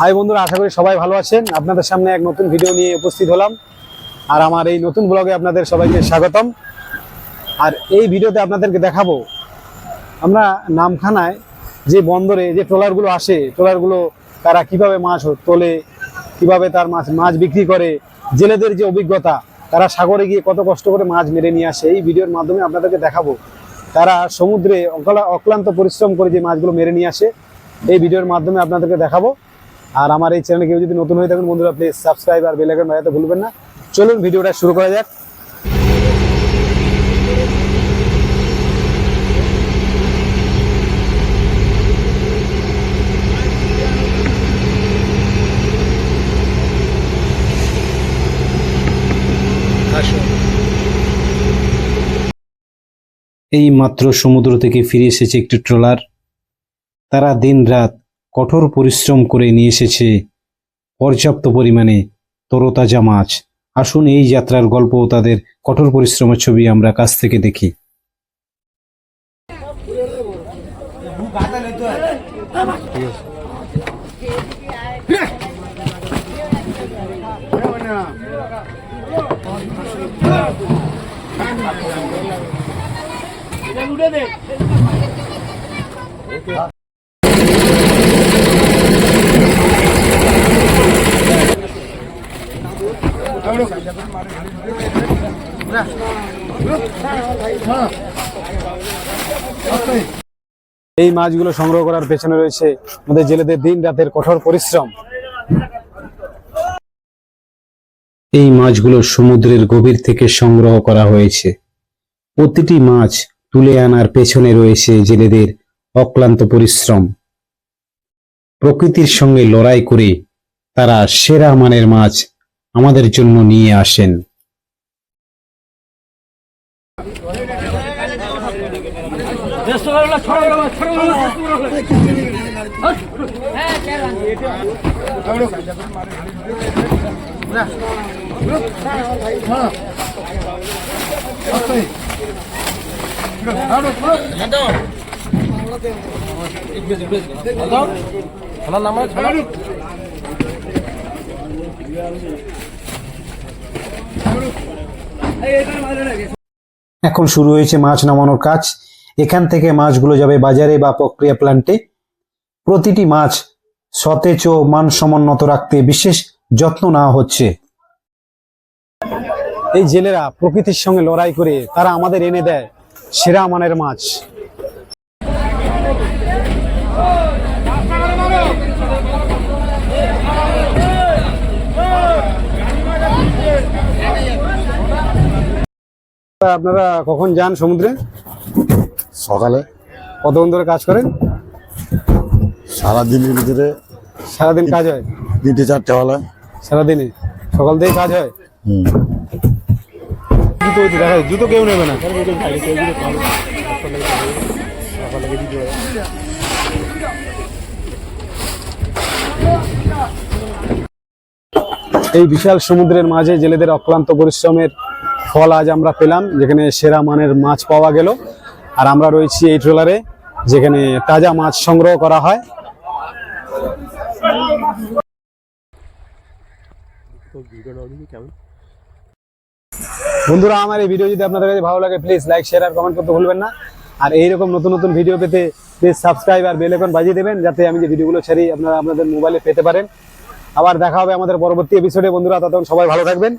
High বন্ধুরা, আশা করি সবাই ভালো আছেন। আপনাদের সামনে এক নতুন ভিডিও নিয়ে উপস্থিত হলাম। আর আমার এই নতুন ব্লগে আপনাদের সবাইকে স্বাগতম। আর এই ভিডিওতে আপনাদেরকে দেখাবো, আমরা নামখানায় যে বন্দরে যে ট্রলারগুলো আসে, ট্রলারগুলো তারা কীভাবে মাছ তোলে, কীভাবে তার মাছ মাছ বিক্রি করে, জেলেদের যে অভিজ্ঞতা, তারা সাগরে গিয়ে কত কষ্ট করে মাছ মেরে নিয়ে আসে, এই ভিডিওর মাধ্যমে আপনাদেরকে দেখাবো। তারা সমুদ্রে অকলা- অক্লান্ত পরিশ্রম করে যে মাছগুলো মেরে নিয়ে আসে, এই ভিডিওর মাধ্যমে আপনাদেরকে দেখাবো। আর আমার এই চ্যানেলে কেউ যদি নতুন হয়ে থাকেন, বন্ধুরা প্লিজ সাবস্ক্রাইব আর বেল আইকন বাজাতে ভুলবেন না। চলুন ভিডিওটা শুরু করা যাক। এই মাত্র সমুদ্র থেকে ফিরে এসেছে একটি ট্রলার। তারা দিনরাত কঠোর পরিশ্রম করে নিয়ে এসেছে। পর্যাপ্ত পরিমাণে তরতাজা মাছ। আসুন এই যাত্রার গল্প তাদের কঠোর পরিশ্রমের ছবি আমরা কাছ থেকে দেখি। এই মাছগুলো সংগ্রহ করার পেছনে রয়েছে আমাদের জেলেদের দিন রাতের কঠোর পরিশ্রম। এই মাছগুলো সমুদ্রের গভীর থেকে সংগ্রহ করা হয়েছে। প্রতিটি মাছ তুলে আনার পেছনে রয়েছে জেলেদের অক্লান্ত পরিশ্রম। প্রকৃতির সঙ্গে লড়াই করে তারা সেরা মানের মাছ আমাদের জন্য নিয়ে আসেন। এখন শুরু হয়েছে মাছ নামানোর কাজ। এখান থেকে মাছগুলো যাবে বাজারে বা প্রক্রিয়া প্ল্যান্টে প্রতিটি মাছ সতেজ ও মান মানসম্মত রাখতে বিশেষ যত্ন নেওয়া হচ্ছে। এই জেলেরা প্রকৃতির সঙ্গে লড়াই করে তারা আমাদের এনে দেয় সেরা মানের মাছ। আপনারা কখন যান সমুদ্রে? সকালে। কতক্ষণ ধরে কাজ করেন? সারাদিনের ভিতরে সারাদিন কাজ হয়? তিনটে চারটে হলে সারাদিনে? সকাল থেকে কাজ হয়? জুতো দেখা যায়, জুতো কেউ নেবে না। এই বিশাল সমুদ্রের মাঝে জেলেদের অক্লান্ত পরিশ্রমের ফল আজ আমরা পেলাম, যেখানে সেরা মানের মাছ পাওয়া গেল। আর আমরা রয়েছি এই ট্রলারে, যেখানে তাজা মাছ সংগ্রহ করা হয়। বন্ধুরা, আমার এই ভিডিও যদি আপনাদের কাছে ভালো লাগে প্লিজ লাইক শেয়ার আর কমেন্ট করতে ভুলবেন না। আর এইরকম নতুন নতুন ভিডিও পেতে প্লিজ সাবস্ক্রাইব আর বেল বাজিয়ে দেবেন, যাতে আমি যে ভিডিওগুলো ছাড়ি, আপনারা আপনাদের মোবাইলে পেতে পারেন। আবার দেখা হবে আমাদের পরবর্তী এপিসোডে বন্ধুরা ততক্ষণ সবাই ভালো থাকবেন।